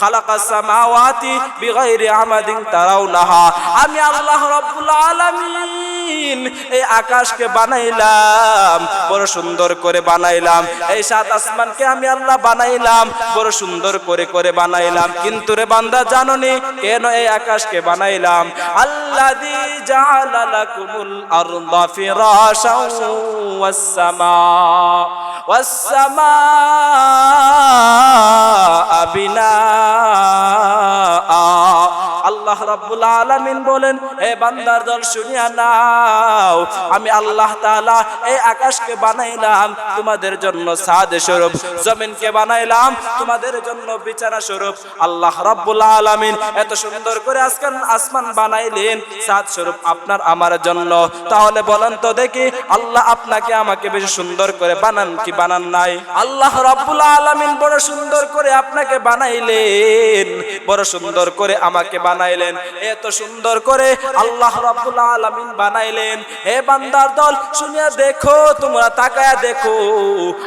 খালাকা সামাওয়াতি বিগাইরি আমাদিন তারাউনাহা। আমি আল্লাহ রাব্বুল আলামিন এই আকাশকে বানাইলাম, বড় সুন্দর করে বানাইলাম। এই সাত আসমানকে আমি আল্লাহ বানাইলাম, বড় সুন্দর করে করে বানাইলাম। কিন্তু রে বান্দা, জাননি কেন এই আকাশকে বানাইলাম? আল্লাযী জাআলা লাকুমুল আরদা ফিরাশাও ওয়াস সামা ওয়াস সামা বিনা আ আল্লাহ রাব্বুল আলামিন বলেন হে বান্দার দল শুনিয়া নাও, আমি আল্লাহ তাআলা এই আকাশকে বানাইলাম, তোমাদের জন্য সাদ স্বরূপ জমিনকে বানাইলাম, তোমাদের জন্য বিছানা স্বরূপ আল্লাহ রাব্বুল আলামিন এত সুন্দর করে আজকাল আসমান বানাইলেন সাদ স্বরূপ আপনার আমার জন্য। তাহলে বলেন তো দেখি, আল্লাহ আপনাকে আমাকে বেশি সুন্দর করে বানান কি বানান নাই? আল্লাহ রাব্বুল আলামিন বড় সুন্দর করে আপনাকে বানাইলেন। বড় সুন্দর করে আমাকে বানাইলেন। এত সুন্দর করে আল্লাহ রাব্বুল আলামিন বানাইলেন। হে বান্দার দল, শুনিয়া দেখো, তোমরা তাকায়া দেখো।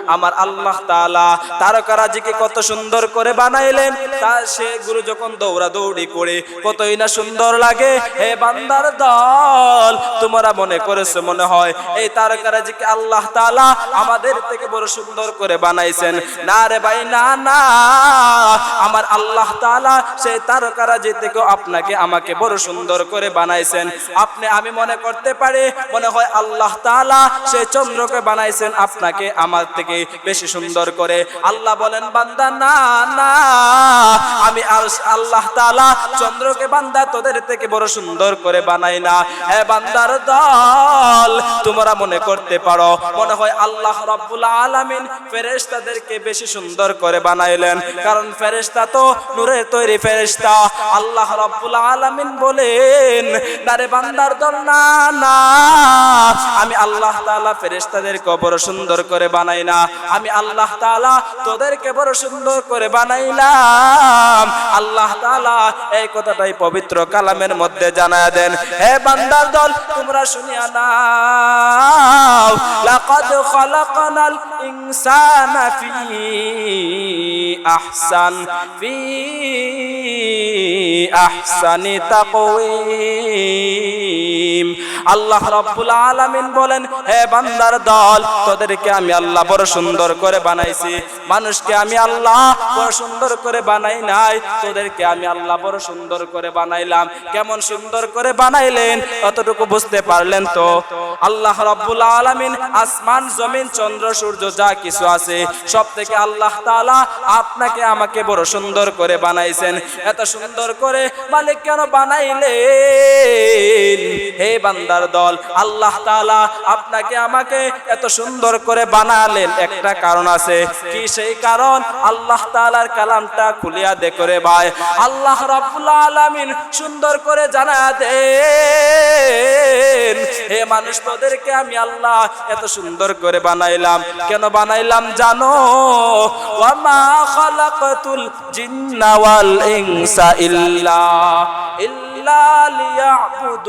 আমার আল্লাহ তাআলা তারকারাজিকে কত সুন্দর করে বানাইলেন। তা সে গুরু যখন দৌড়া দৌড়ি করে, কতই না সুন্দর লাগে। হে বান্দার দল, তোমরা মনে করেছ, মনে হয় এই তারকারাজিকে আল্লাহ তাআলা আমাদের থেকে বড় সুন্দর করে বানাইছেন। না রে ভাই, না না। আমার আল্লাহ তাআলা সেই তারকারাজি থেকে আপনাকে আমাকে বড় সুন্দর করে বানাইছেন। আপনি, আমি মনে করতে পারি, মনে হয় আল্লাহ তাআলা সেই চন্দ্রকে বানাইছেন আপনাকে আমার থেকে বেশি সুন্দর করে। আল্লাহ বলেন, বান্দা, না না, আমি আল্লাহ তাআলা চন্দ্রকে বান্দা তোদের থেকে বড় সুন্দর করে বানাই না। হে বান্দার দল, তোমরা মনে করতে পারো, মনে হয় আল্লাহ রাব্বুল আলামিন ফেরেশতাদেরকে বেশি সুন্দর করে বানাইলেন। কারণ ফেরেশতা তো নূরের তৈরি ফেরেশতা আল্লাহ রাব্বুল আলামিন বলেন, নারে বান্দার দল, না না, আমি আল্লাহ তাআলা ফেরেশতাদেরকে বড় সুন্দর করে বানাই না। আমি আল্লাহ তাআলা তোদেরকে বড় সুন্দর করে বানাইলাম। আল্লাহ তাআলা এই কথাটাই পবিত্র কালামের মধ্যে জানায় দেন, হে বান্দার দল, তোমরা শুনিয়া নাও, লাকাদ খালাকনাল ইনসানা ফি আহসান, ফি আহসানি তাকওয়িম। আল্লাহ রাব্বুল আলামিন বলেন, হে বান্দার দল, তোদেরকে আমি আল্লাহ বড় সুন্দর করে বানাইছি। মানুষকে আমি আল্লাহ বড় সুন্দর করে বানাই নাই, তোদেরকে আমি আল্লাহ বড় সুন্দর করে বানাইলাম। কেমন সুন্দর করে বানাইলেন, অতটুকু বুঝতে পারলেন তো? আল্লাহ রাব্বুল আলামিন আসমান, জমিন, চন্দ্র, সূর্য, যা কিছু আছে সব থেকে আল্লাহ তাআলা আপনাকে আমাকে বড় সুন্দর করে বানাইছেন। এত সুন্দর করে মালিক কেন বানাইলেন? হে বান্দার দল, আল্লাহ তাআলা আপনাকে আমাকে এত সুন্দর করে বানালেন। একটা কারণ আছে। কি সেই কারণ? আল্লাহ তাআলার কালামটা খুলিয়া দে করে ভাই। আল্লাহ রাব্বুল আলামিন সুন্দর করে জানা দেন। হে মানুষ, তোদেরকে আমি আল্লাহ এত সুন্দর করে বানাইলাম। কেন বানাইলাম জানো? ওয়ামা খালাকাতুল জিন্না ওয়াল ইনসা ইল্লা ইল্লা লিয়াবুদুন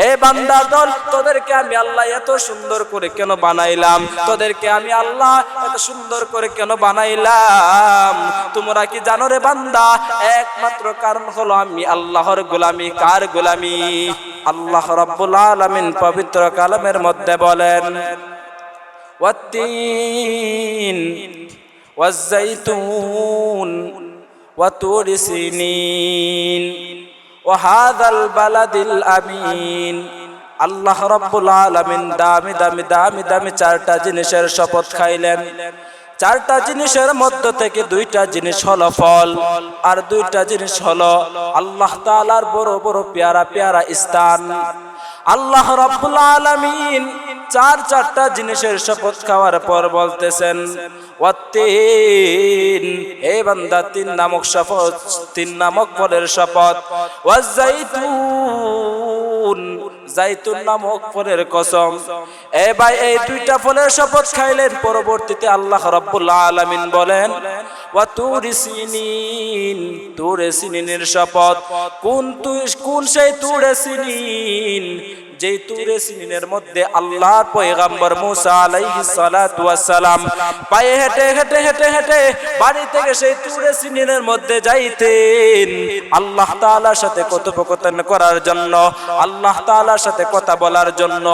হে বান্দার দল তোদেরকে আমি আল্লাহ এত সুন্দর করে কেন বানাইলাম? তোদেরকে আমি আল্লাহ এত সুন্দর করে কেন বানাইলাম? তোমরা কি জানো রে বান্দা? একমাত্র কারণ হলো আমি আল্লাহর গোলামি। কার গোলামি? আল্লাহ রাব্বুল আলামিন পবিত্র কালামের মধ্যে বলেন والتين والزيتون وطور سينين وهذا البلد الأمين আল্লাহ রব্বুল আলামিন দামি দামি দামি দামি চারটা জিনিসের শপথ খাইলেন চারটা জিনিসের মধ্য থেকে দুইটা জিনিস হলো ফল আর দুইটা জিনিস হলো আল্লাহ তাআলার বড় বড় পেয়ারা পেয়ারা স্থান আল্লাহ রাব্বুল আলামিন চার চারটা জিনিসের শপথ খাওয়ার পর বলতেছেন বান্দা, তিন নামক শপথ, তিন নামক নামক এ এই দুইটা খাইলেন, পরবর্তীতে আল্লাহ রাব্বুল আলামিন বলেন ওয়া শপথ। কোন তুই, কোন সেই তুরে সিনিন যেই তুরে সিনিনের মধ্যে আল্লাহর পয়গাম্বর মুসা আলাইহিস সালাতু ওয়াস সালাম পায়ে হেঁটে হেঁটে হেঁটে হেঁটে বাড়ি থেকে সেই তুরে সিনিনের মধ্যে যাইতেন। আল্লাহ তাআলার সাথে কথোপকথন করার জন্য, আল্লাহ তাআলার সাথে কথা বলার জন্য,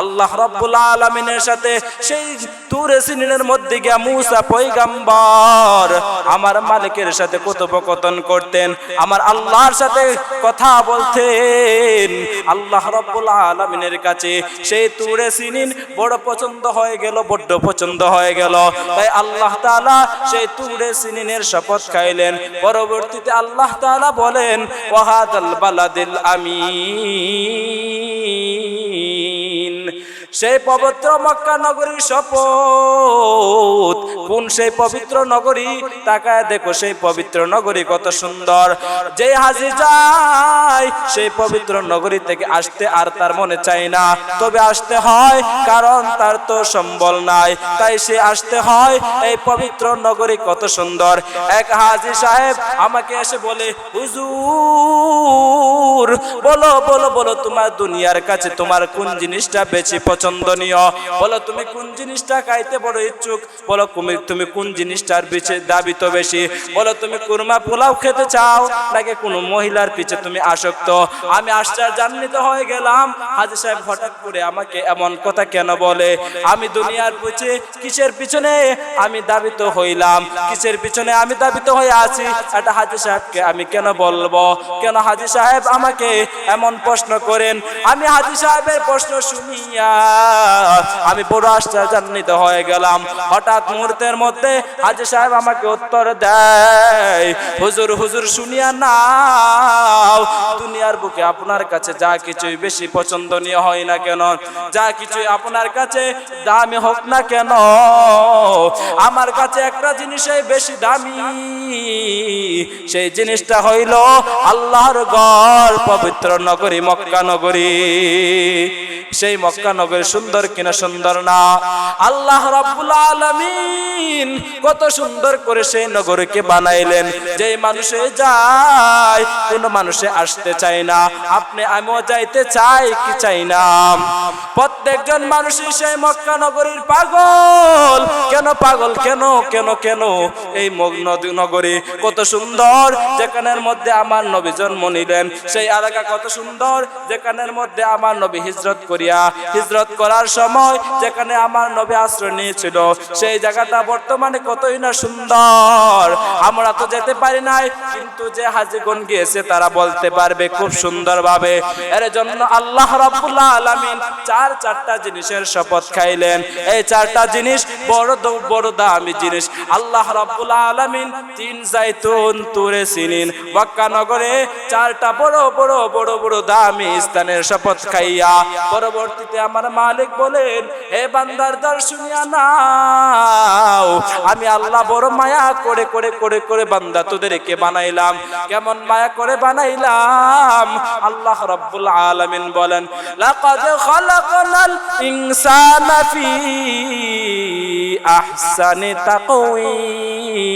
আল্লাহ রাব্বুল আলামিনের সাথে সেই তুরে সিনিনের মধ্যে গিয়া মুসা পয়গাম্বর আমার মালিকের সাথে কথোপকথন করতেন, আমার আল্লাহর সাথে কথা বলতেন। আল্লাহ রব্বুল আলমিনের কাছে। সেই তুরে সিনিন বড় পছন্দ হয়ে গেল, বড্ড পছন্দ হয়ে গেল। তাই আল্লাহ তাআলা সেই তুরে সিনিনের শপথ খাইলেন। পরবর্তীতে আল্লাহ তাআলা বলেন ওয়াহাদাল বালাদিল আমিন। সেই পবিত্র মক্কা নগরীর শপথ। কোন সেই পবিত্র নগরী? তাকায় দেখো সেই পবিত্র নগরী কত সুন্দর। যে হাজি যায়, সেই পবিত্র নগরী থেকে আসতে আর তার মনে চাই না। তবে আসতে হয়, কারণ তার তো সম্বল নাই। তাই সে আসতে হয়, এই পবিত্র নগরী কত সুন্দর। এক হাজি সাহেব আমাকে এসে বলে, হুজুর, বলো বলো বলো, তোমার দুনিয়ার কাছে তোমার কোন জিনিসটা বেশি পছন্দনীয় বলো, তুমি কোন জিনিসটা খাইতে বড় ইচ্ছুক? বলো তুমি কোন জিনিসটার পিছে দাবি তো বেশি? বলো, তুমি কুরমা পোলাও খেতে চাও? নাকি কোনো মহিলার পিছে তুমি আসক্ত? আমি আশ্চর্যান্বিত হয়ে গেলাম। হাজি সাহেব হঠাৎ করে আমাকে এমন কথা কেন বলে? আমি দুনিয়ার পিছে কিসের পিছনে আমি দাবিত হইলাম? কিসের পিছনে আমি দাবিত হয়ে আছি? এটা হাজি সাহেবকে আমি কেন বলব? কেন হাজি সাহেব আমাকে এমন প্রশ্ন করেন? আমি হাজি সাহেবের প্রশ্ন শুনিয়া আমি বড় আশ্চর্যান্বিত হয়ে গেলাম। হঠাৎ মুহূর্তের মধ্যে হাজি সাহেব আমাকে উত্তর দেয়, হুজুর হুজুর, শুনিয়া নাও, দুনিয়ার বুকে আপনার কাছে যা কিছুই বেশি পছন্দনীয় হয় না কেন, যা কিছুই আপনার কাছে দামি হোক না কেন, আমার কাছে একটা জিনিসই বেশি দামি। সেই জিনিসটা হইল আল্লাহর গড় পবিত্র নগরী, মক্কা নগরী। সেই মক্কা নগরী সুন্দর কিনা সুন্দর না। আল্লাহ রাব্বুল আলামিন কত সুন্দর করে সেই নগরীকে বানাইলেন। যে মানুষে যায়, কোন মানুষে আসতে চায় না। আপনি আমিও যাইতে চাই কি চাই না। প্রত্যেকজন মানুষই সেই মক্কা নগরীর পাগল। কেন পাগল? কেন? কেন? কেন? এই মগ- নদী নগরী কত সুন্দর। যেখানের মধ্যে আমার নবী জন্ম নিলেন, সেই এলাকা কত সুন্দর। যেখানের মধ্যে আমার নবী হিজরত করিয়া হিজরত করার সময় যেখানে আমার নবী আশ্রয় নিয়েছিল, সেই জায়গাটা বর্তমানে কতই না সুন্দর। আমরা তো যেতে পারি নাই, কিন্তু যে হাজিগণ গিয়েছে তারা বলতে পারবে খুব সুন্দরভাবে। এর জন্য আল্লাহ রাব্বুল আলামিন চার চারটা জিনিসের শপথ খাইলেন। এই চারটা জিনিস বড় বড় দামি জিনিস। আল্লাহ রাব্বুল আলামিন তিন জাইতুন তুরে সিনিন মক্কা নগরে চারটা বড় বড় বড় বড় দামি স্থানের শপথ খাইয়া পরবর্তীতে আমার মালিক বলেন, হে বান্দার দর্শনিয়া নাও। আমি আল্লাহ বড় মায়া করে করে করে করে বান্দা তোদেরকে বানাইলাম। কেমন মায়া করে বানাইলাম? আল্লাহ রাব্বুল আলামিন বলেন, লাকাদ খালাকনাল ইনসানা ফি আহসানি তাকওয়িম।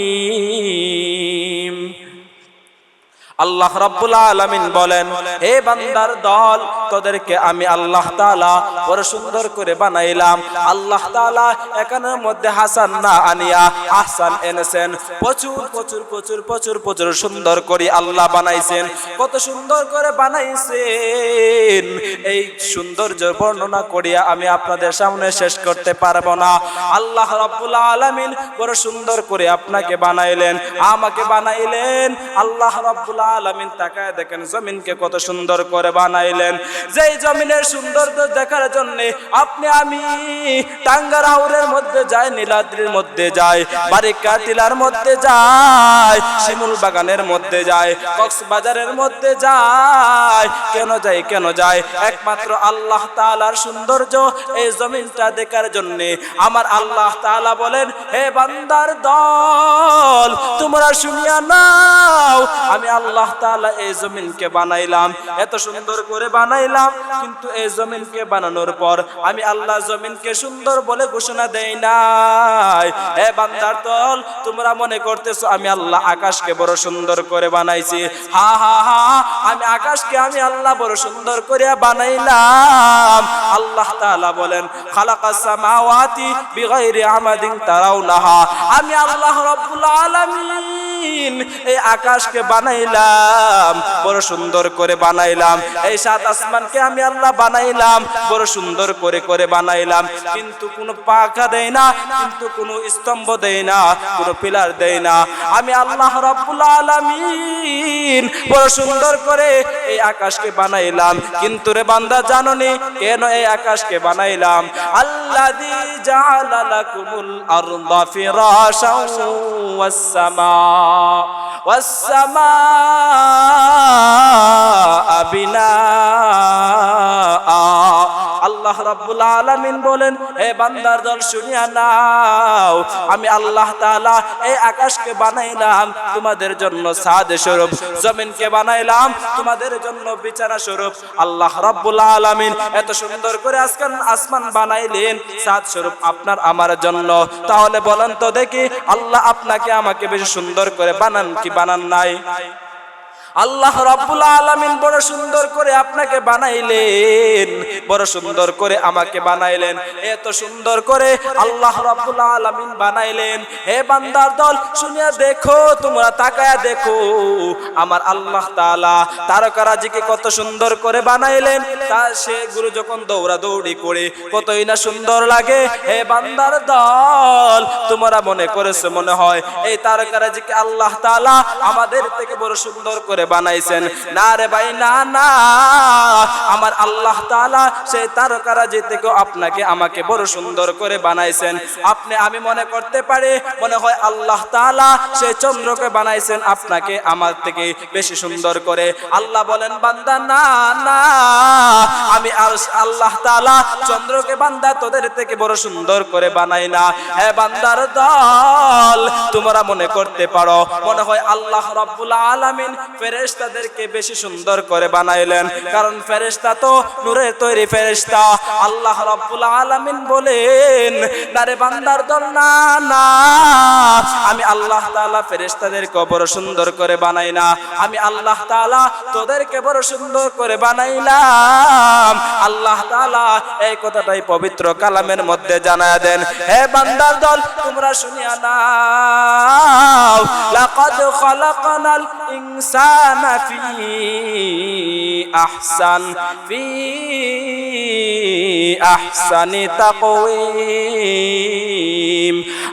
আল্লাহ রাব্বুল আলামিন বলেন, হে বান্দার দল, তোদেরকে আমি আল্লাহ তাআলা বড় সুন্দর করে বানাইলাম। আল্লাহ তাআলা এখানের মধ্যে হাসান না আনিয়া আহসান এনেছেন। প্রচুর প্রচুর প্রচুর প্রচুর প্রচুর সুন্দর করে আল্লাহ বানাইছেন। কত সুন্দর করে বানাইছেন। এই সৌন্দর্য বর্ণনা করিয়া আমি আপনাদের সামনে শেষ করতে পারব না। আল্লাহ রাব্বুল আলামিন বড় সুন্দর করে আপনাকে বানাইলেন, আমাকে বানাইলেন। আল্লাহ রাব্বুল আলামিন তাকায় দেখেন জমিনকে কত সুন্দর করে বানাইলেন। যেই জমিনের দেখার জন্য আপনি, আমি টাঙ্গার মধ্যে যাই, নীলাদ্রির মধ্যে যাই বারিকা টিলার মধ্যে যাই, শিমুল বাগানের মধ্যে যায় কক্সবাজারের মধ্যে যায় কেন যাই, কেন যায় একমাত্র আল্লাহ তাআলার সৌন্দর্য এই জমিনটা দেখার জন্য। আমার আল্লাহ তাআলা বলেন, হে বান্দার দল, তোমরা শুনিয়া নাও, আমি আল্লাহ তাআলা এই জমিনকে বানাইলাম। এত সুন্দর করে বানাইলাম, কিন্তু এই জমিনকে বানানোর পর আমি আল্লাহ জমিনকে সুন্দর বলে ঘোষণা দেই নাই। হে বান্দার দল, তোমরা মনে করতেছো আমি আল্লাহ আকাশকে বড় সুন্দর করে বানাইছি। হা হা হা, আমি আকাশকে আমি আল্লাহ বড় সুন্দর করে বানাইলাম। আল্লাহ তাআলা বলেন খালাকাস সামাওয়াতি বিগাইরি আমাদিন তারাউনাহা। আমি আল্লাহ রাব্বুল আলামিন এই আকাশকে বানাইলাম বড় সুন্দর করে বানাইলাম। এই সাত আসমানকে আমি আল্লাহ বানাইলাম, বড় সুন্দর করে করে বানাইলাম। কিন্তু কোনো পাখা দেয় না, কিন্তু কোনো স্তম্ভ দেয় না, কোনো পিলার দেয় না। আমি আল্লাহ রাব্বুল আলামিন বড় সুন্দর করে এই আকাশকে বানাইলাম। কিন্তু রে বান্দা, জাননি কেন এই আকাশকে বানাইলাম? আল্লাযী জাআলা লাকুমুল আরদা ফিরাশাও ওয়াস সামা। আল্লাহ রাব্বুল আলামিন বলেন, হে বান্দার দল, শুনিয়া নাও, আমি আল্লাহ তাআলা এই আকাশকে বানাইলাম, তোমাদের জন্য সাদে স্বরূপ। জমিনকে বানাইলাম, তোমাদের জন্য বিছানা স্বরূপ। আল্লাহ রাব্বুল আলামিন এত সুন্দর করে আজকাল আসমান বানাইলেন, সাদ স্বরূপ আপনার আমার জন্য। তাহলে বলেন তো দেখি, আল্লাহ আপনাকে আমাকে বেশি সুন্দর করে বানান কি বানান নাই। আল্লাহ রাব্বুল আলামিন বড় সুন্দর করে আপনাকে বানাইলেন। বড় সুন্দর করে আমাকে বানাইলেন। এত সুন্দর করে আল্লাহ রাব্বুল আলামিন বানাইলেন। হে বান্দার দল, শুনিয়া দেখো, তোমরা তাকায়া দেখো। আমার আল্লাহ তাআলা তারকারাজিকে কত সুন্দর করে বানাইলেন। তা সে গুরু যখন দৌড়া দৌড়ি করে, কতই না সুন্দর লাগে। হে বান্দার দল, তোমরা মনে করেছ, মনে হয় এই তারকারাজিকে আল্লাহ তাআলা আমাদের থেকে বড় সুন্দর করে বানাইছেন। না রে ভাই, না না। আমার আল্লাহ তাআলা সেই তারকারাজি থেকে আপনাকে আমাকে বড় সুন্দর করে বানাইছেন। আপনি আমি মনে করতে পারি, মনে হয় আল্লাহ সেই চন্দ্রকে বানাইছেন আপনাকে আমার থেকে বেশি সুন্দর করে। আল্লাহ বলেন, বান্দা, না না, আমি আল- আল্লাহ তাআলা চন্দ্রকে বান্দা তোদের থেকে বড় সুন্দর করে বানাই না। হে বান্দার দল, তোমরা মনে করতে পারো, মনে হয় আল্লাহ বেশি সুন্দর করে বানাইলেন। কারণ ফেরেশতা তো নূরের তৈরি ফেরেশতা, আল্লাহ রাব্বুল আলামিন বলেন না রে বান্দার দল, না না, আমি আল্লাহ তাআলা ফেরেশতাদেরকে বড় সুন্দর করে বানাই না। আমি আল্লাহ তাআলা তোদেরকে বড় সুন্দর করে বানাইলাম আল্লাহ তাআলা এই কথাটাই পবিত্র কালামের মধ্যে জানায় দেন, হে বান্দার দল, তোমরা শুনিয়া নাও, লাকাদ খালাকনাল ইনসানা ফি আহসান, ফি আহসানি তাকওয়িম।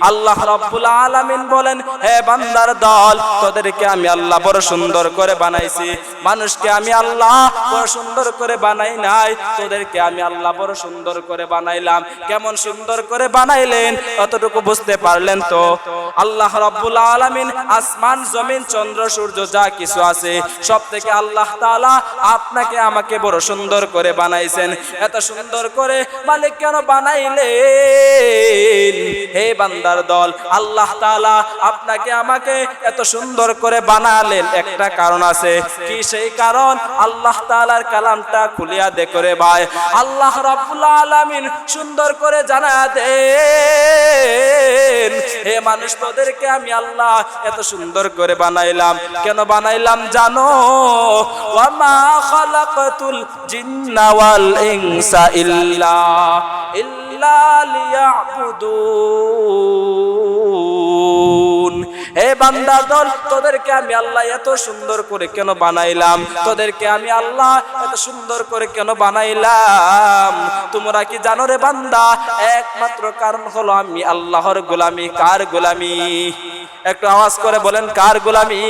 আল্লাহ রাব্বুল আলামিন বলেন, হে বান্দার দল, তোদেরকে আমি আল্লাহ বড় সুন্দর করে বানাইছি। মানুষকে আমি আল্লাহ বড় সুন্দর করে বানাই নাই, তোদেরকে আমি আল্লাহ বড় সুন্দর করে বানাইলাম। কেমন সুন্দর করে বানাইলেন, অতটুকু বুঝতে পারলেন তো? আল্লাহ রাব্বুল আলামিন আসমান, জমিন, চন্দ্র, সূর্য, যা কিছু আছে সব থেকে আল্লাহ তাআলা আপনাকে আমাকে বড় সুন্দর করে বানাইছেন। এত সুন্দর করে মালিক কেন বানাইলেন? হে বান্দার দল, আল্লাহ তাআলা আপনাকে আমাকে এত সুন্দর করে বানালেন। একটা কারণ আছে। কি সেই কারণ? আল্লাহ তাআলার কালামটা খুলিয়া দে করে ভাই। আল্লাহ রাব্বুল আলামিন সুন্দর করে জানা দে হে মানুষ, তোদেরকে আমি আল্লাহ এত সুন্দর করে বানাইলাম। কেন বানাইলাম জানো? খালাকাতুল জিন্না ওয়াল ইনসা ইল্লা ইল্লা লিয়াবুদুন হে বান্দা দল তোদেরকে আমি আল্লাহ এত সুন্দর করে কেন বানাইলাম? তোদেরকে আমি আল্লাহ এত সুন্দর করে কেন বানাইলাম? তোমরা কি জানো রে বান্দা? একমাত্র কারণ হলো আমি আল্লাহর গোলামি। কার গোলামি? একটু আওয়াজ করে বলেন, কার গোলামি?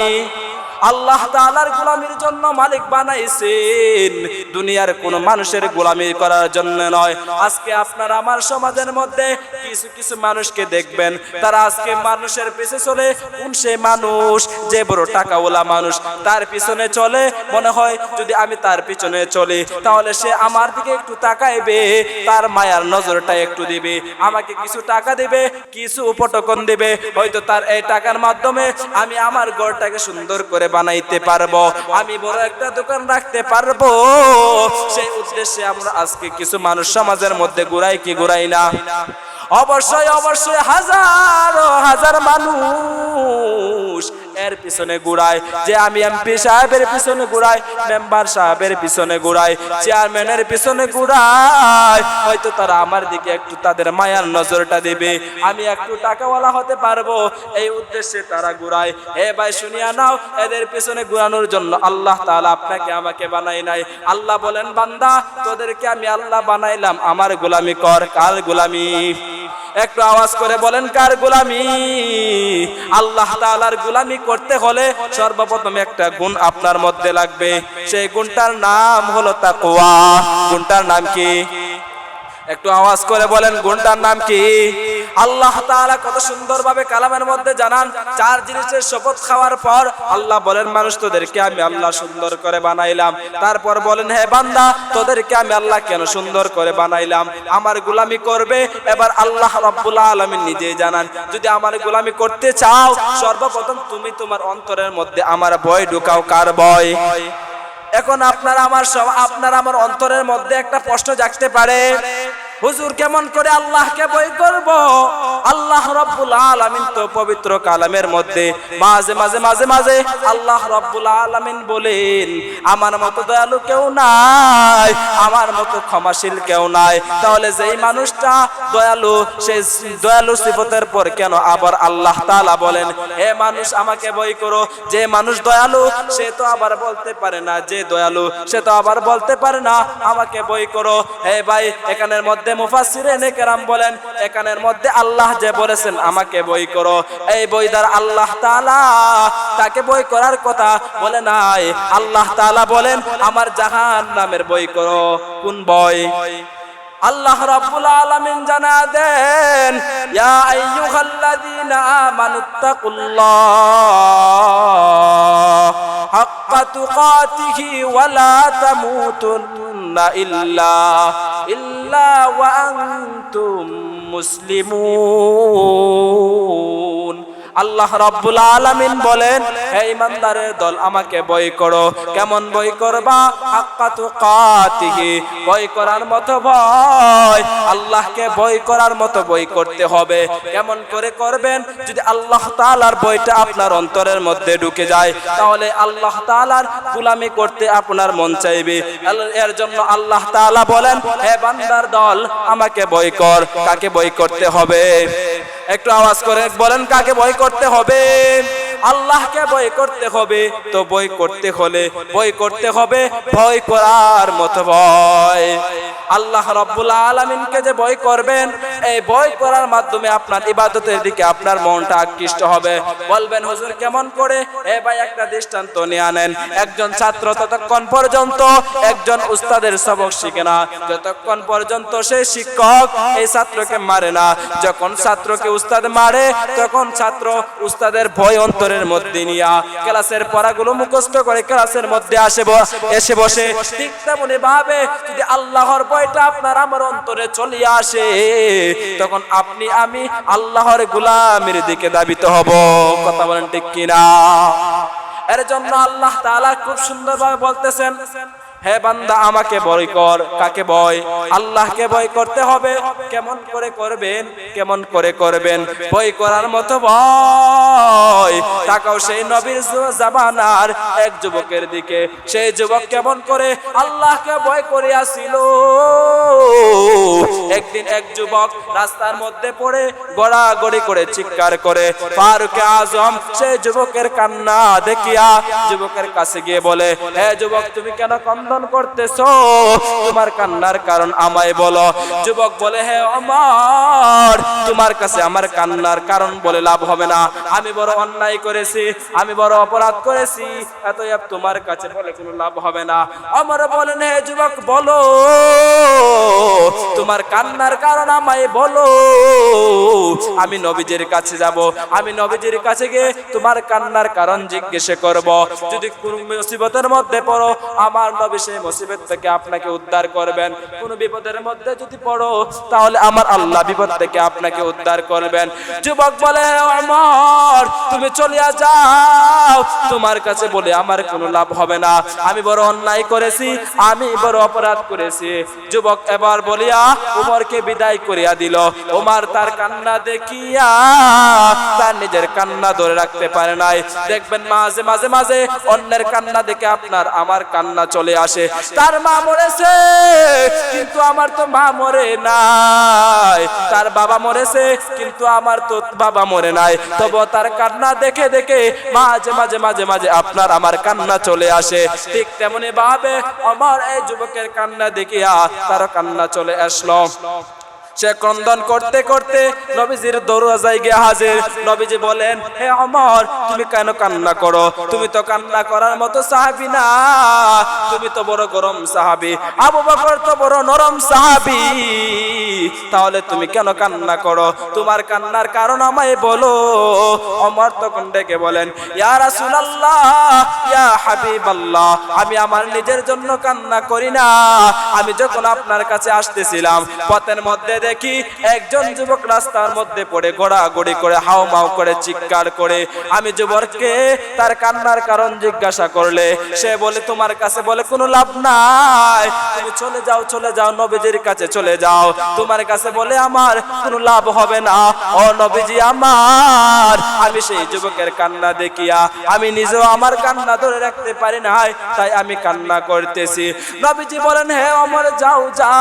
আল্লাহ তাআলার গোলামির জন্য মালিক বানাইছেন। দুনিয়ার কোন মানুষের গোলামি করার জন্য নয়। আজকে আপনার আমার সমাজের মধ্যে কিছু কিছু মানুষকে দেখবেন। তারা আজকে মানুষের পিছে চলে, কোন সেই মানুষ? যে বড় টাকাওয়ালা মানুষ। তার পিছনে চলে, মনে হয় যদি আমি তার পিছনে চলি, তাহলে সে আমার দিকে একটু তাকাইবে, তার মায়ার নজরটা একটু দিবে, আমাকে কিছু টাকা দিবে, কিছু উপটকন দিবে, হয়তো তার এই টাকার মাধ্যমে আমি আমার ঘরটাকে সুন্দর করে বানাইতে পারব। আমি বড় একটা দোকান রাখতে পারব। সেই উদ্দেশ্যে আমরা আজকে কিছু মানুষ সমাজের মধ্যে ঘুরাই কি ঘুরাই না। অবশ্যই অবশ্যই হাজার হাজার মানুষ এর পিছনে ঘুরায়। যে আমি এমপি সাহেবের পিছনে ঘুরাই মেম্বার সাহেবের পিছনে ঘুরাই চেয়ারম্যানের পিছনে ঘুরাই হয়তো তারা আমার দিকে একটু তাদের মায়ার নজরটা দেবে। আমি একটু টাকাওয়ালা হতে পারব, এই উদ্দেশ্যে তারা ঘুরায়। এ ভাই শুনিয়া নাও, এদের পিছনে ঘুরানোর জন্য আল্লাহ তাআলা আপনাকে আমাকে বানাই নাই। আল্লাহ বলেন, বান্দা, তোদেরকে আমি আল্লাহ বানাইলাম, আমার গোলামি কর, কার গোলামি? একটু আওয়াজ করে বলেন, কার গোলামি? আল্লাহ তাআলার গোলামি করতে হলে সর্বপ্রথম একটা গুণ আপনার মধ্যে লাগবে। সেই গুণটার নাম হলো তাকুয়া গুণটার নাম কি? একটু আওয়াজ করে বলেন গুণটার নাম কি? আল্লাহ তাআলা কত সুন্দরভাবে কালামের মধ্যে জানান, চার জিনিসের শপথ খাওয়ার পর আল্লাহ বলেন, মানুষ তোদেরকে আমি আল্লাহ সুন্দর করে বানাইলাম। তারপর বলেন, হে বান্দা, তোদেরকে আমি আল্লাহ কেন সুন্দর করে বানাইলাম? আমার গোলামি করবে? এবার আল্লাহ রাব্বুল আলামিন নিজেই জানান, যদি আমার গোলামি করতে চাও, সর্বপ্রথম তুমি তোমার অন্তরের মধ্যে আমার ভয় ঢুকাও কার ভয়? এখন আপনারা আমার সব- আপনার আমার অন্তরের মধ্যে একটা প্রশ্ন জাগতে পারে। হুজুর কেমন করে আল্লাহকে বই করব? আল্লাহ রব্বুল আলামিন তো পবিত্র কালামের মধ্যে মাঝে মাঝে মাঝে মাঝে আল্লাহ রব্বুল আলামিন বলেন, আমার মতো দয়ালু কেউ নাই, আমার মতো ক্ষমাশীল কেউ নাই। তাহলে যেই মানুষটা দয়ালু সেই দয়ালু সিফতের পর কেন আবার আল্লাহ তাআলা বলেন, হে মানুষ, আমাকে বই করো। যে মানুষ দয়ালু, সে তো আবার বলতে পারে না যে দয়ালু, সে তো আবার বলতে পারে না, আমাকে বই করো। হে ভাই, এখানের মধ্যে মুফাসসিরিনে কেরাম বলেন, এখানের মধ্যে আল্লাহ যে বলেছেন, আমাকে বই করো। এই বই দ্বারা আল্লাহ তাআলা তাকে বই করার কথা বলে নাই। আল্লাহ তাআলা বলেন, আমার জাহান নামের বই করো। কোন বই? আল্লাহ রাব্বুল আলামিন জানা দেন ইয়া আইয়ুহাল্লাযীনা আমানুত্তাকুল্লাহ, হাক্কা তুকাতিহি ওয়া লা তামুতুন্না ইল্লা ইল্লা ওয়া আনতুম মুসলিমুন। আল্লাহ রাব্বুল আলামিন বলেন, হে ইমানদারের দল, আমাকে বই করো। কেমন বই করবা? হাক্কা তুকাতিহি, বই করার মতো ভয় আল্লাহকে বই করার মতো বই করতে হবে। কেমন করে করবেন? যদি আল্লাহ তাআলার বইটা আপনার অন্তরের মধ্যে ঢুকে যায়, তাহলে আল্লাহ তাআলার গোলামি করতে আপনার মন চাইবে। এর জন্য আল্লাহ তাআলা বলেন, হে বান্দার দল, আমাকে বই কর। কাকে বই করতে হবে? একটু আওয়াজ করে বলেন, কাকে বই করতে হবে। আল্লাহকে বই করতে হবে। তো বই করতে হলে বই করতে হবে। ভয় করার মতো ভয়। আল্লাহ রব্বুল আলমিনকে যে বই করবেন এই বই করার মাধ্যমে আপনার ইবাদতের দিকে আপনার মনটা আকৃষ্ট হবে। বলবেন, হুজুর, কেমন করে? এ ভাই, একটা দৃষ্টান্ত নিয়ে আনেন। একজন ছাত্র ততক্ষণ পর্যন্ত একজন উস্তাদের সবক শিখে না। যতক্ষণ পর্যন্ত সেই শিক্ষক, এই ছাত্রকে মারে না। যখন ছাত্রকে উস্তাদ মারে, তখন ছাত্র উস্তাদের ভয় অন্তরের মধ্যে নিয়া ক্লাসের পড়াগুলো মুখস্থ করে ক্লাসের মধ্যে আসে এসে বসে। ঠিক তেমনি ভাবে যদি আল্লাহর ভয়টা আপনার আমার অন্তরে চলে আসে তখন আপনি, আমি আল্লাহর গুলামের দিকে দাবিত হব। কথা বলেন ঠিক কিনা? এর জন্য আল্লাহ তাআলা খুব সুন্দরভাবে বলতেছেন হে বান্দা, আমাকে বই কর। কাকে বয় আল্লাহকে বই করতে হবে। কেমন করে করবেন? কেমন করে করবেন? বই করার মতো ভয়। তাকাও সেই নবীর জামানার এক যুবকের দিকে। সেই যুবক কেমন করে আল্লাহকে ভয় করিয়াছিল। একদিন এক যুবক রাস্তার মধ্যে পড়ে গড়াগড়ি করে চিৎকার করে, ফারুকে আজম! সেই যুবকের কান্না দেখিয়া যুবকের কাছে গিয়ে বলে, হে যুবক, তুমি কেন কন্দন করতেছো। তোমার কান্নার কারণ আমায় বলো। যুবক বলে, হে আমার তোমার কাছে আমার কান্নার কারণ বলে লাভ হবে না। আমি বড় অন্যায় করেছি, আমি বড় অপরাধ করেছি এতএব তোমার কাছে বলে কোনো লাভ হবে না। আমার বলেন, হে যুবক, বলো। তোমার কান্নার কারণ আমায় বলো। আমি নবীজির কাছে যাব। আমি নবীজির কাছে গিয়ে তোমার কান্নার কারণ জিজ্ঞেস করব। যদি কোন মুসিবতের মধ্যে পড়ো, আমার নবী সেই মুসিবত থেকে আপনাকে উদ্ধার করবেন। কোন বিপদের মধ্যে যদি পড়ো, তাহলে আমার আল্লাহ বিপদ থেকে আপনাকে উদ্ধার করবেন। যুবক বলে আমার তুমি চলিয়া যাও। তোমার কাছে বলে আমার কোনো লাভ হবে না। আমি বড় অন্যায় করেছি, আমি বড় অপরাধ করেছি। যুবক এবার বলিয়া, উমরকে বিদায় করিয়া দিল। ওমার তার কান্না দেখিয়া, তার নিজের কান্না ধরে রাখতে পারে নাই। দেখবেন মাঝে মাঝে মাঝে অন্যের কান্না দেখে আপনার, আমার কান্না চলে আসে তার মা মরেছে, কিন্তু আমার তো মা মরে নাই। তার বাবা মরেছে, কিন্তু আমার তো বাবা মরে নাই। তবু তার কান্না দেখে দেখে মাঝে মাঝে মাঝে মাঝে আপনার আমার কান্না চলে আসে। ঠিক তেমনি ভাবে আমার এই যুবকের কান্না দেখিয়া তার কান্না চলে আসলো। সে ক্রন্দন করতে করতে নবীজির দরওয়াজায় গিয়ে হাজির। নবীজি বলেন, হে অমর, তুমি কেন কান্না করো? তুমি তো কান্না করার মতো সাহাবি না। তুমি তো বড় গরম সাহাবি। আবু বকর তো বড় নরম সাহাবি। তাহলে তুমি কেন কান্না করো? তোমার কান্নার কারণ আমায় বলো। অমর তখন ডেকে বলেন, ইয়া রাসূলুল্লাহ, ইয়া হাবিবাল্লাহ, আমি আমার নিজের জন্য কান্না করি না। আমি যখন আপনার কাছে আসতেছিলাম, পথের মধ্যে দেখি একজন যুবক রাস্তার মধ্যে পড়ে, গড়াগড়ি করে হাও মাও করে, চিৎকার করে। আমি যুবককে তার কান্নার কারণ জিজ্ঞাসা করলে, সে বলে, তোমার কাছে বলে কোনো লাভ নাই। তুমি চলে যাও চলে যাও, নবীজির কাছে চলে যাও। তোমার কাছে বলে আমার কোনো লাভ হবে না। ও নবীজি আমার, আমি সেই যুবকের কান্না দেখিয়া, আমি নিজেও আমার কান্না ধরে রাখতে পারি নাই, তাই আমি কান্না করতেছি। নবীজি বলেন, হে অমর, যাও যাও।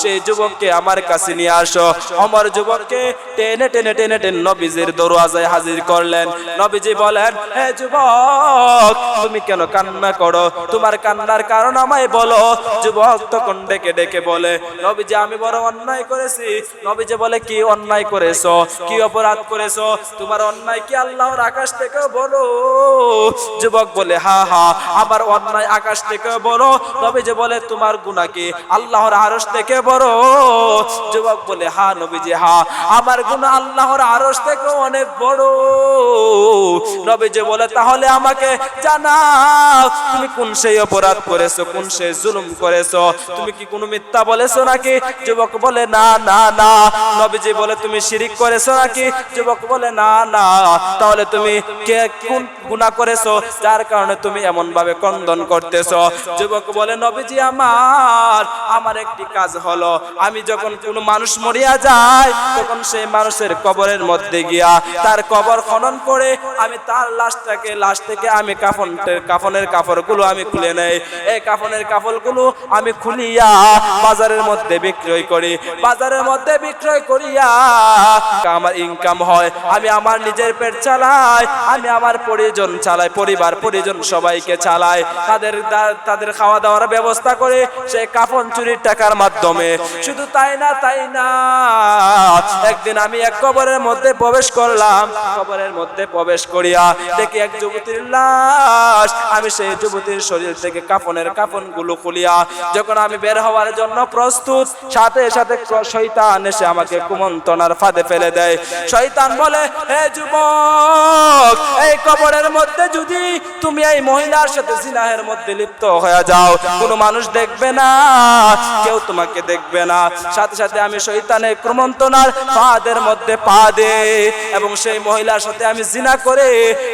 সেই যুবককে আমার কাছে নিয়ে আসো। অমর যুবককে টেনে টেনে টেনে টেনে নবীজির দরওয়াজায় হাজির করলেন। নবীজি বলেন, হে যুবক, তুমি কেন কান্না করো? তোমার কান্নার কারণ আমায় বলো। যুবক তখন ডেকে ডেকে বলে, নবীজি, আমি বড় অন্যায় করেছি। নবীজি বলে, কি অন্যায় করেছ? কি অপরাধ করেছ? তোমার অন্যায় কি আল্লাহর আকাশ থেকে বলো? যুবক বলে, হা হা, আমার অন্যায় আকাশ থেকে বলো। নবীজি বলে, তোমার গুনাহ কি? আল্লাহর আরশ থেকে বড়। যুবক বলে, হা নবীজি, হা। আমার গুনাহ আল্লাহর আরশ থেকে অনেক বড়। নবীজি বলে, তাহলে আমাকে জানাও, তুমি কোন সেই অপরাধ করেছ, কোন সেই জুলুম করেছ? তুমি কি কোনো মিথ্যা বলেছ নাকি? যুবক বলে, না না না। নবীজি বলে, তুমি শিরিক করেছ নাকি? যুবক বলে, না না। তাহলে তুমি কে কোন গুনাহ করেছ? যার কারণে তুমি এমন ভাবে ক্রন্দন করতেছো। যুবক বলে, নবীজি, আমার আমার একটি কাজ হলো, আমি যখন কোনো মানুষ মরিয়া যায়, তখন সেই মানুষের কবরের মধ্যে গিয়া তার কবর খনন করে আমি তার লাশটাকে লাশ থেকে আমি কাফন কাফনের কাপড়গুলো আমি খুলে নেই। এই কাফনের কাপড়গুলো আমি খুলিয়া বাজারের মধ্যে বিক্রয় করি। বাজারের মধ্যে বিক্রয় করিয়া আমার ইনকাম হয়। আমি আমার নিজের পেট চালাই, আমি আমার পরিজন চালাই, পরিবার, পরিজন সবাইকে চালাই। তাদের তাদের খাওয়া দাওয়ার ব্যবস্থা করে সেই কাফন চুরির টাকার মাধ্যমে। শুধু তাই না তাই না। একদিন আমি এক কবরের মধ্যে প্রবেশ করলাম। কবরের মধ্যে প্রবেশ করিয়া দেখি এক যুবতীর লাশ। আমি সেই যুবতীর শরীর থেকে কাফনের কাফনগুলো খুলিয়া যখন আমি বের হওয়ার জন্য প্রস্তুত, সাথে সাথে শৈতান এসে আমাকে কুমন্তনার ফাঁদে ফেলে দেয়। শৈতান বলে, হে যুবক, এই কবরের মধ্যে যদি তুমি এই মহিলার সাথে জিনাহের মধ্যে লিপ্ত হয়ে যাও, কোনো মানুষ দেখবে না। কেউ তোমাকে দেখবে না। সাথে সাথে আমি শৈতানের ক্রমন্তনার পাদের মধ্যে পা দে এবং সেই মহিলার সাথে আমি জিনা করে,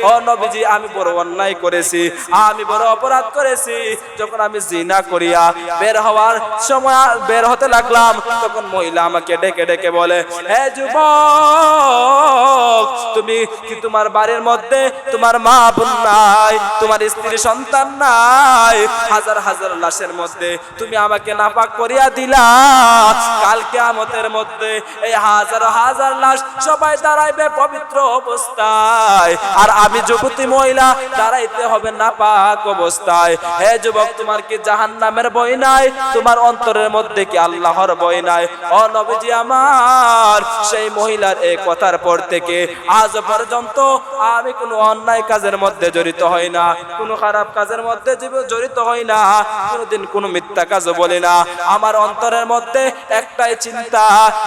ও নবীজি, আমি বড় অন্যায় করেছি, আমি বড় অপরাধ করেছি। যখন আমি জিনা করিয়া বের হওয়ার সময় বের হতে লাগলাম, তখন মহিলা আমাকে ডেকে ডেকে বলে, হে যুবক, তুমি কি তোমার বাড়ির মধ্যে তোমার মা বোন নাই, তোমার স্ত্রী সন্তান নাই? হাজার হাজার লাশের মধ্যে তুমি আমাকে নাপাক করিয়া দিলা কালকে আমতের মধ্যে এই হাজার হাজার লাশ সবাই দাঁড়াইবে পবিত্র অবস্থায়। আর আমি যুবতী মহিলা, দাঁড়াইতে হবে নাপাক অবস্থায়। হে যুবক, তোমার কি জাহান নামের বই নাই? তোমার অন্তরের মধ্যে কি আল্লাহর বই নাই? ও নবীজি আমার, সেই মহিলার এই কথার পর থেকে আজ পর্যন্ত আমি কোনো অন্যায় কাজের মধ্যে জড়িত হই না, কোনো খারাপ কাজের মধ্যে জড়িত হই না, কোনোদিন কোনো মিথ্যা কাজও বলি না। আমার অন্তরের মধ্যে একটাই চিন্তা,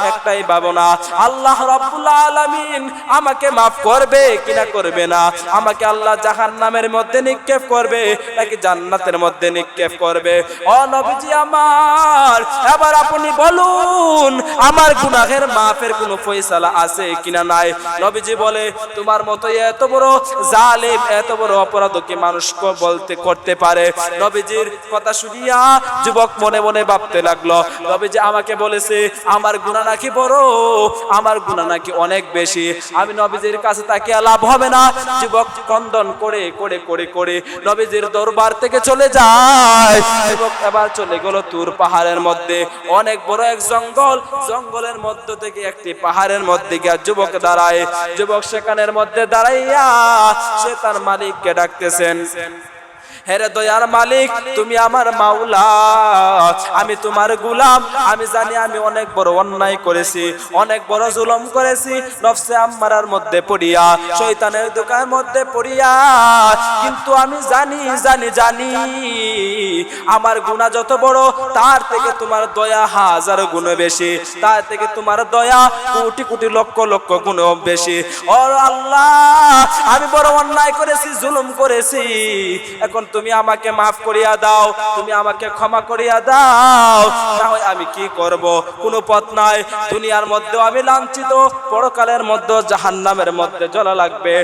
একটাই ভাবনা, আল্লাহ রাব্বুল আলামিন আমাকে মাফ করবে কিনা করবে না? আমাকে আল্লাহ জাহান্নামের মধ্যে নিক্ষেপ করবে নাকি জান্নাতের মধ্যে নিক্ষেপ করবে? ও নবীজি আমার, এবার আপনি বলুন, আমার গুনাহের মাফের কোনো ফয়সালা আছে কিনা নাই? নবীজি বলে, তোমার মতো এত বড় জালেম, এত বড় অপরাধ কি মানুষ বলতে, করতে পারে। নবীজির কথা শুনিয়া যুবক মনে মনে ভাবতে লাগল। নবীজি আমাকে বলেছে, আমার গুনাহ নাকি বড়? আমার গুনাহ নাকি অনেক বেশি? আমি নবীজির কাছে তাকে লাভ হবে না। যুবক কন্দন করে করে করে করে নবীজির দরবার থেকে চলে যায়। যুবক এবার চলে গেল তুর পাহাড়ের মধ্যে। অনেক বড় এক জঙ্গল। জঙ্গলের মধ্য থেকে একটি পাহাড়ের মধ্যে গিয়ে যুবক দাঁড়ায়। যুবক সেখানের মধ্যে দাঁড়াইয়া সে তার মালিককে ডাকতেছেন হেরে দয়ার মালিক, তুমি আমার মাওলা। আমি তোমার গুলাম। আমি জানি আমি অনেক বড় অন্যায় করেছি, অনেক বড় জুলম করেছি, নফসে আম্মারার মধ্যে পড়িয়া, শয়তানের দোকানের মধ্যে পড়িয়া। কিন্তু আমি জানি জানি জানি, আমার গুনাহ যত বড়, তার থেকে তোমার দয়া হাজার গুণ বেশি, তার থেকে তোমার দয়া কোটি কোটি লক্ষ লক্ষ গুণ বেশি। ও আল্লাহ, আমি বড় অন্যায় করেছি, জুলুম করেছি। এখন তুমি আমাকে মাফ করিয়া দাও, তুমি আমাকে ক্ষমা করিয়া দাও। হয় আমি কি করব? কোনো পথ নাই। দুনিয়ার মধ্যেও আমি লাঞ্ছিত। পরকালের মধ্যে জাহান্নামের মধ্যে জ্বলা লাগবে।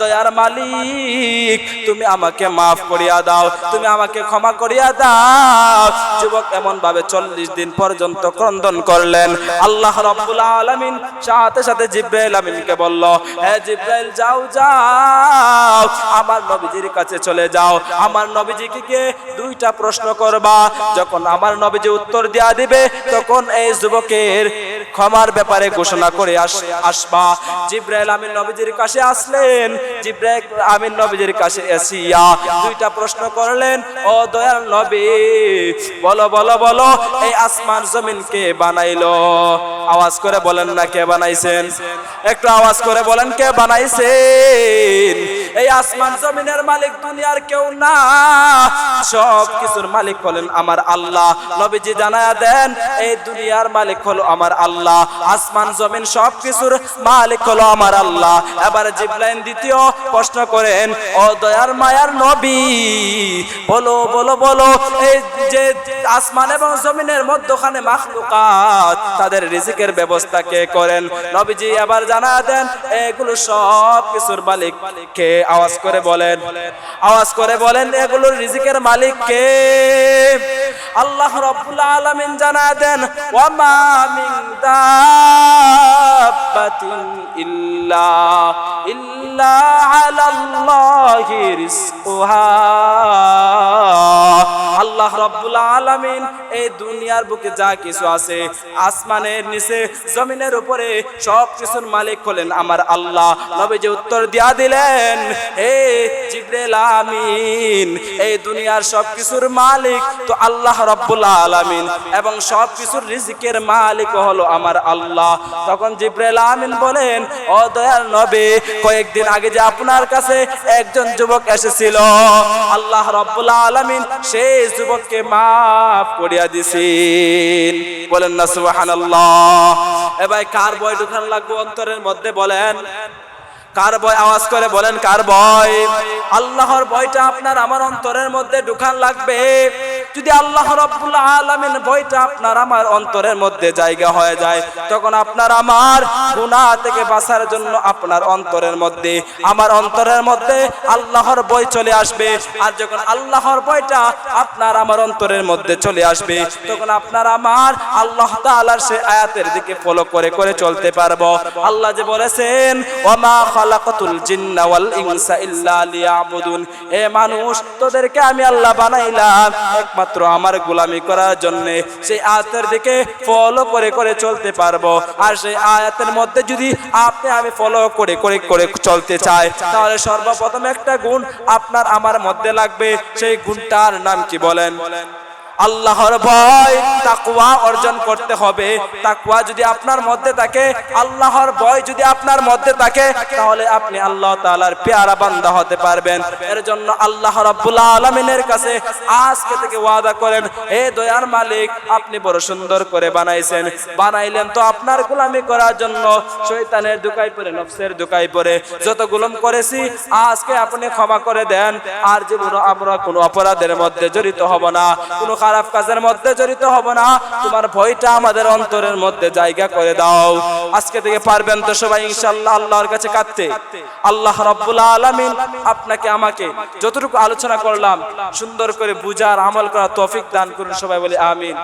দয়ার মালিক, তুমি আমাকে মাফ করিয়া দাও, তুমি আমাকে ক্ষমা করিয়া দাও। যুবক এমন ভাবে চল্লিশ দিন পর্যন্ত ক্রন্দন করলেন। আল্লাহ রব্বুল আলামিন সাথে সাথে জিব্রাইল আমিনকে বলল হ্যাঁ জিব্রাইল, যাও যাও। আমার নবীজির কাছে চলে যাও। আমার নবীজিকে কে? দুইটা প্রশ্ন করবা। যখন আমার নবীজি উত্তর দেয়া দিবে, তখন এই যুবকের ক্ষমার ব্যাপারে ঘোষণা করে আসবা। জিব্রাইল আমিন নবীজির কাছে আসলেন। জিব্রাইল আমিন নবীজির কাছে এসিয়া। দুইটা প্রশ্ন করলেন, ও দয়াল নবী, বলো বলো বলো, এই আসমান জমিন কে বানাইলো? আওয়াজ করে বলেন না কে বানাইছেন। একটু আওয়াজ করে বলেন, কে বানাইছেন? এই আসমান জমিনের মালিক দুনিয়ার কেউ না সব কিছুর মালিক হলেন আমার আল্লাহ। নবীজি জানা দেন, এই দুনিয়ার মালিক হলো আমার আল্লাহ। আসমান, জমিন, সব কিছুর মালিক হলো আমার আল্লাহ। এবার জিবলাইন দ্বিতীয় প্রশ্ন করেন, ও দয়ার মায়ার নবী, বলো বলো বলো, এই আসমান এবং জমিনের মধ্যখানে মাখলুকাত, তাদের রিজিকের ব্যবস্থা কে করেন? নবীজি আবার জানা দেন, এগুলো সব কিছুর মালিক কে? আওয়াজ করে বলেন। আওয়াজ করে বলেন, এগুলোর রিজিকের মালিক কে? আল্লাহ রাব্বুল আলামিন জানা দেন, ওয়ামা মিন দাব্বাতিন ইল্লা ইল্লা আলাল্লাহি রিজকুহা আল্লাহ রাব্বুল আলামিন, এই দুনিয়ার বুকে যা কিছু আছে, আসমানের নিচে, জমিনের উপরে, সব কিছুর মালিক হলেন আমার আল্লাহ। নবীজি উত্তর দিয়া দিলেন, হে জিব্রাইল আমিন, এই দুনিয়ার সব কিছুর মালিক তো আল্লাহ রাব্বুল আলামিন, এবং সব কিছুর রিজিকের মালিক হলো আমার আল্লাহ। তখন জিব্রাইল আমিন বলেন, ও দয়াল নবী, কয়েকদিন আগে যে আপনার কাছে একজন যুবক এসেছিল, আল্লাহ রাব্বুল আলামিন সেই যুবককে মাফ করিয়া দিছেন। বলেন না, সুবহানাল্লাহ। এ ভাই, কার বয় ঢুকান লাগবে অন্তরের মধ্যে, বলেন। কার ভয় আওয়াজ করে বলেন, কার ভয় আল্লাহর ভয়টা আপনার, আমার অন্তরের মধ্যে ঢুকান লাগবে। যদি আল্লাহ রব্বুল আলামিন ভয়টা আপনার, আমার অন্তরের মধ্যে জায়গা হয়ে যায়, তখন আপনার আমার গুনাহ থেকে বাঁচার জন্য আপনার অন্তরের মধ্যে, আমার অন্তরের মধ্যে আল্লাহর ভয় চলে আসবে। আর যখন আল্লাহর ভয়টা আপনার, আমার অন্তরের মধ্যে চলে আসবে, তখন আপনার আমার আল্লাহ তাআলার সে আয়াতের দিকে ফলো করে করে চলতে পারব। আল্লাহ যে বলেছেন ওমা খালাকাতুল জিন্না ওয়াল ইনসা ইল্লা লিয়াবুদুন। এ মানুষ, তোদেরকে আমি আল্লাহ বানাইলাম। একমাত্র আমার গোলামি করার জন্য সেই আয়াতের দিকে ফলো করে করে চলতে পারব। আর সেই আয়াতের মধ্যে যদি আপনি আমি ফলো করে করে করে চলতে চাই, তাহলে সর্বপ্রথম একটা গুণ আপনার আমার মধ্যে লাগবে। সেই গুণটার নাম কি বলেন? আল্লাহর ভয় তাকওয়া অর্জন করতে হবে। তাকওয়া যদি আপনার মধ্যে থাকে, আল্লাহর ভয় যদি আপনার মধ্যে থাকে, তাহলে আপনি আল্লাহ তাআলার পেয়ারা বান্দা হতে পারবেন। এর জন্য আল্লাহ রাব্বুল আলামিনের কাছে আজকে থেকে ওয়াদা করেন, হে দয়ার মালিক, আপনি বড় সুন্দর করে বানাইছেন। বানাইলেন তো আপনার গোলামি করার জন্য। শয়তানের দুকাই পরে নফসের দুকাই পরে যত গুলাম করেছি, আজকে আপনি ক্ষমা করে দেন। আর জীবন আমরা কোনো অপরাধের মধ্যে জড়িত হব না। কোনো খারাপ কাজের মধ্যে জড়িত হব না। তোমার ভয়টা আমাদের অন্তরের মধ্যে জায়গা করে দাও। আজকে থেকে পারবেন তো সবাই, ইনশাআল্লাহ আল্লাহর কাছে কাঁদতে। আল্লাহ রাব্বুল আলামিন আপনাকে আমাকে যতটুকু আলোচনা করলাম, সুন্দর করে বুঝার, আমল করা তফিক দান করুন সবাই বলে আমিন।